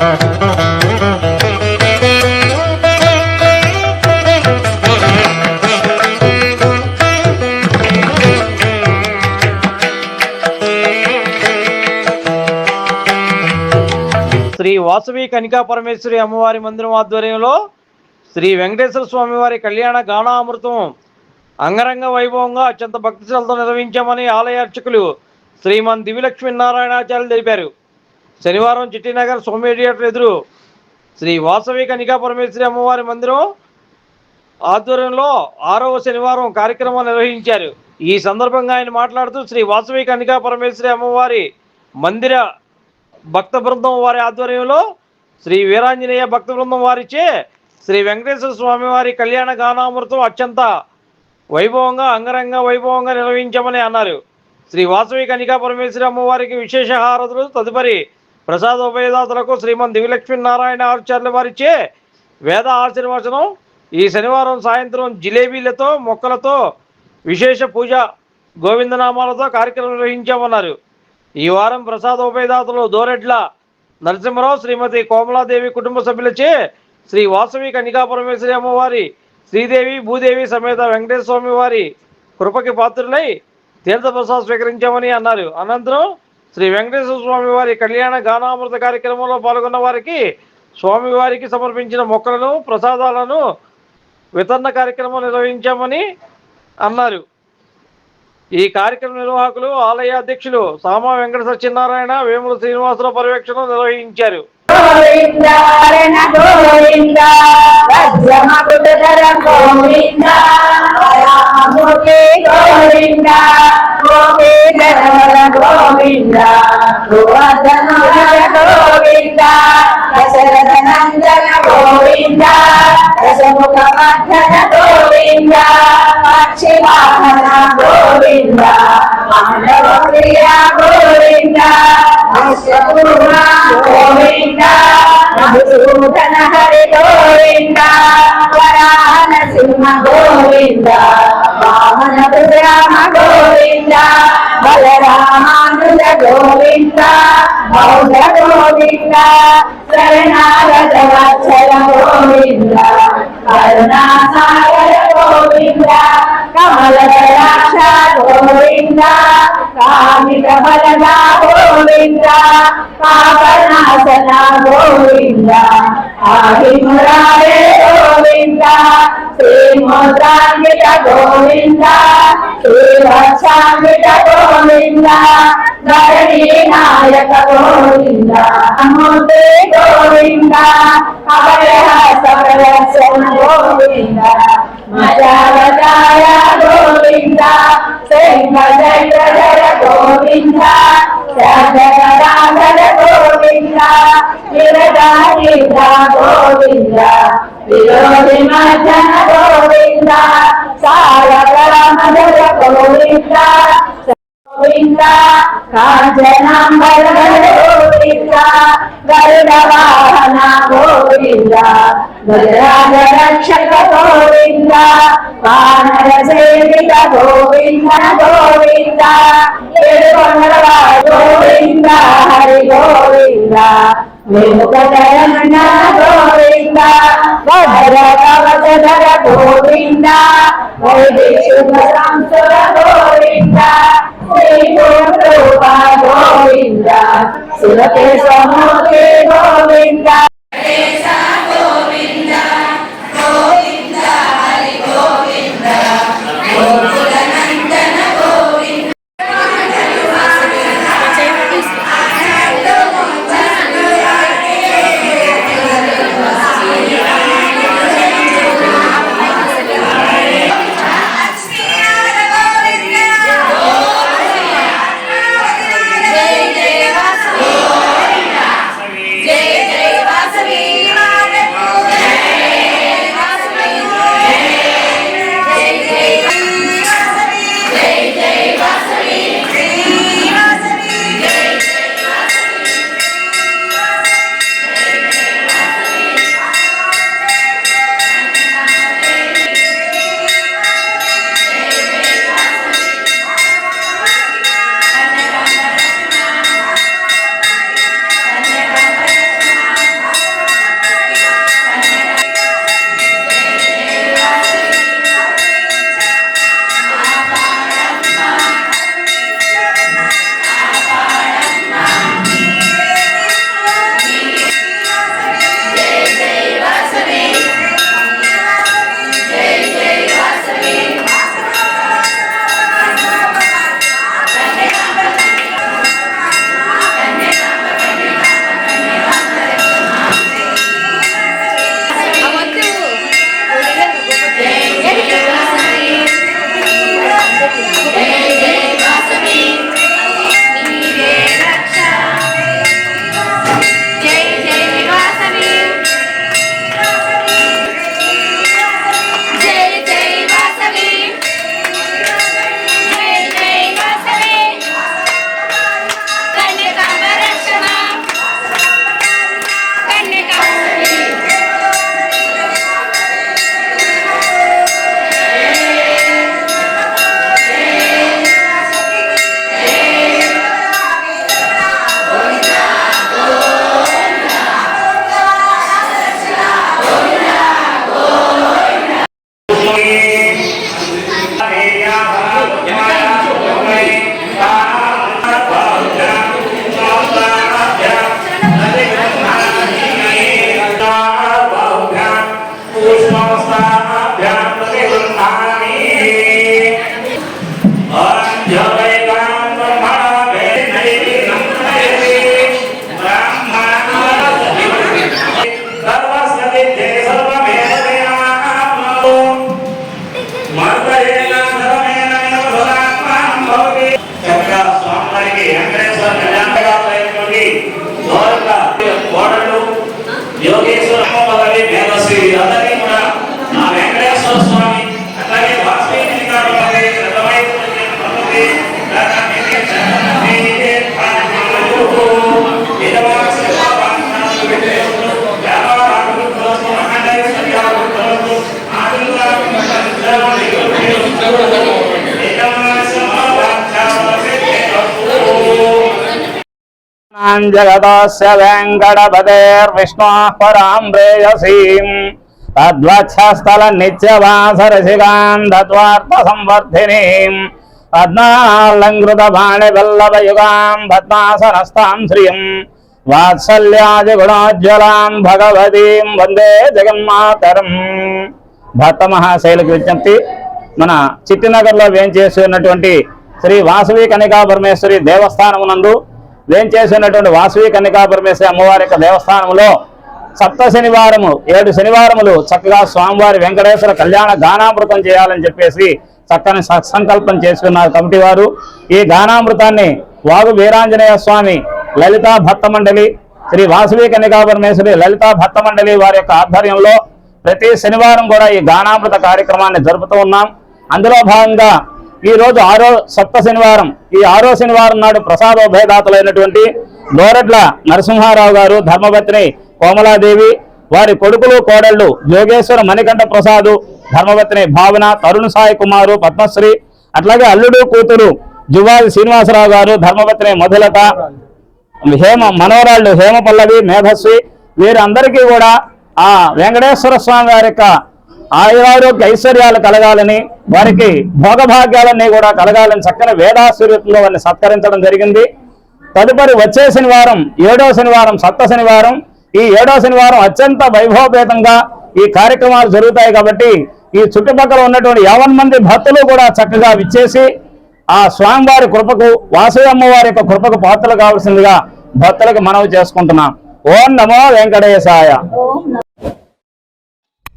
శ్రీ వాసవి కనికా పరమేశ్వరి అమ్మవారి మందిరం ఆధ్వర్యంలో శ్రీ వెంకటేశ్వర స్వామి వారి కళ్యాణ గానామృతం అంగరంగ వైభవంగా అత్యంత భక్తిశలతో నిర్వహించామని ఆలయ అర్చకులు శ్రీమన్ దివిలక్ష్మీ నారాయణాచార్యులు తెలిపారు. శనివారం చిట్టినగర్ సోమ్య థియేటర్ ఎదురు శ్రీ వాసవి కనికా పరమేశ్వరి అమ్మవారి మందిరం ఆధ్వర్యంలో ఆరవ శనివారం కార్యక్రమం నిర్వహించారు. ఈ సందర్భంగా ఆయన మాట్లాడుతూ శ్రీ వాసవి కనికా పరమేశ్వరి అమ్మవారి మందిర భక్త బృందం వారి ఆధ్వర్యంలో శ్రీ వీరాంజనేయ భక్త బృందం వారిచే శ్రీ వెంకటేశ్వర స్వామి వారి కళ్యాణ గానామృతం అత్యంత వైభవంగా అంగరంగ వైభవంగా నిర్వహించామని అన్నారు. శ్రీ వాసవి కనికా పరమేశ్వరి అమ్మవారికి విశేష హారతులు తదుపరి ప్రసాదోపయదాతలకు శ్రీమన్ దివిలక్ష్మీ నారాయణ ఆచార్యుల వారిచే వేద ఆశీర్వచనం ఈ శనివారం సాయంత్రం జిలేబీలతో మొక్కలతో విశేష పూజ గోవిందనామాలతో కార్యక్రమం నిర్వహించామన్నారు. ఈ వారం ప్రసాదోపయదాతలు దోరెడ్ల నరసింహరావు శ్రీమతి కోమలాదేవి కుటుంబ సభ్యులచే శ్రీ వాసవి కనికా పరమేశ్వరి అమ్మవారి శ్రీదేవి భూదేవి సమేత వెంకటేశ్వర స్వామి వారి కృపకి పాత్రులై తీర్థప్రసాద్ స్వీకరించామని అన్నారు. అనంతరం శ్రీ వెంకటేశ్వర స్వామి వారి కళ్యాణ గానామృత కార్యక్రమంలో పాల్గొన్న వారికి స్వామివారికి సమర్పించిన మొక్కలను ప్రసాదాలను వితరణ కార్యక్రమం నిర్వహించామని అన్నారు. ఈ కార్యక్రమ నిర్వాహకులు ఆలయ అధ్యక్షులు సామా వెంకట సత్యనారాయణ వేముల శ్రీనివాసరావు పర్యవేక్షణ నిర్వహించారు. గోవిందారణ గోవింద వజ్రమకుటధర గోవింద రామూర్తి గోవింద గోవింద గోవర్ధనుధర గోవింద దశరథ నందన గోవింద దశముఖ మర్ధన గోవింద పక్షి వాహన గోవింద మానవ ప్రియ గోవింద అశ్వపూర్ణ గోవింద మధుసూదన హరి గోవింద వరాహన సింహ గోవింద. వామన రామ గోవింద బలరామానుజ గోవింద బౌద్ధ గోవింద శరణాగత వత్సల గోవింద. కరుణాసాగర గోవింద కమల గోవింద కామిక ఫలద గోవింద పాపనాశన గోవింద ఆదిమురారే గోవింద శ్రీముద్రాన్విత గోవింద శ్రీవత్సాన్విత గోవింద ధరణి నాయక గోవింద మూర్తి గోవింద అభయహస్త ప్రదర్శన గోవింద మజావతాయ గోవింద సింహజయధర గోవింద శాంతకరాధర గోవింద విరదారిద గోవింద విరోధి గోవింద గోవింద. గోవింద కాంచనాంబర గోవింద గరుడ వాహన గోవింద గజరాజ రక్షక గోవింద వానర సేవిత గోవింద గోవింద ఏడుకొండల గోవింద హరి గోవింద విముఖరమణ గోవింద భద్ర కవచధర గోవింద వైదిశుభ సంసుర గోవింద శ్రీ రూప గోవింద సురతే సమూర్తి గోవింద జయ செய்கிறார் జగదస్య వెంకటపదేర్విష్ణుः పరాం ప్రేయసీम् తద్వత్సస్థల నిత్యవాసరసికాం దత్వార్థ సంవర్ధినీం పద్మాలంకృత బాణివల్లభయుగాం పద్మాసనస్తాం శ్రియం వాత్సల్యాది గుణోజ్వలాం భగవతీం వందే జగన్మాతరం భక్త మహాశైలకు విజ్ఞప్తి మన చిట్టినగర్లో వేంచేసి ఉన్నటువంటి శ్రీ వాసవి కనికా పరమేశ్వరి దేవస్థానమునందు వేంచేసి చేసినటువంటి వాసవి కనికా పరమేశ్వరి అమ్మవారి యొక్క దేవస్థానంలో సప్త శనివారము ఏడు శనివారములు చక్కగా స్వామివారి వెంకటేశ్వర కళ్యాణ గానామృతం చేయాలని చెప్పేసి చక్కని సత్సంకల్పం చేసుకున్నారు కమిటీ వారు. ఈ గానామృతాన్ని వాగు వీరాంజనేయ స్వామి లలితా భక్త మండలి శ్రీ వాసవి కన్యకా పరమేశ్వరి లలితా భక్త మండలి వారి యొక్క ఆధ్వర్యంలో ప్రతి శనివారం కూడా ఈ గానామృత కార్యక్రమాన్ని జరుపుతూ ఉన్నాం. అందులో భాగంగా ఈ రోజు ఆరో సప్త శనివారం. ఈ ఆరో శనివారం నాడు ప్రసాదోభయదాతలైనటువంటి గోరట్ల నరసింహారావు గారు ధర్మపత్ని కోమలాదేవి వారి కొడుకులు కోడళ్ళు యోగేశ్వర మణికంఠ ప్రసాదు ధర్మపత్ని భావన తరుణ్ సాయి కుమారు పద్మశ్రీ అట్లాగే అల్లుడు కూతురు జువాది శ్రీనివాసరావు గారు ధర్మపత్ని మధులత హేమ మనోరాళ్ళు హేమ పల్లవి మేధస్వి వీరందరికీ కూడా ఆ వెంకటేశ్వర స్వామి వారి యొక్క ఆయురారోగ్య ఐశ్వర్యాలు కలగాలని వారికి భోగభాగ్యాలన్నీ కూడా కలగాలని చక్కని వేదాశ్వరీతంలో వారిని సత్కరించడం జరిగింది. తదుపరి వచ్చే శనివారం ఏడో శనివారం సప్త శనివారం. ఈ ఏడో శనివారం అత్యంత వైభవపేతంగా ఈ కార్యక్రమాలు జరుగుతాయి కాబట్టి ఈ చుట్టుపక్కల ఉన్నటువంటి యావన్ మంది భక్తులు కూడా చక్కగా విచ్చేసి ఆ స్వామివారి కృపకు వాసవి అమ్మవారి యొక్క కృపకు పాత్రలు కావాల్సిందిగా భక్తులకు మనవి చేసుకుంటున్నాం. ఓం నమో వెంకటేశాయ.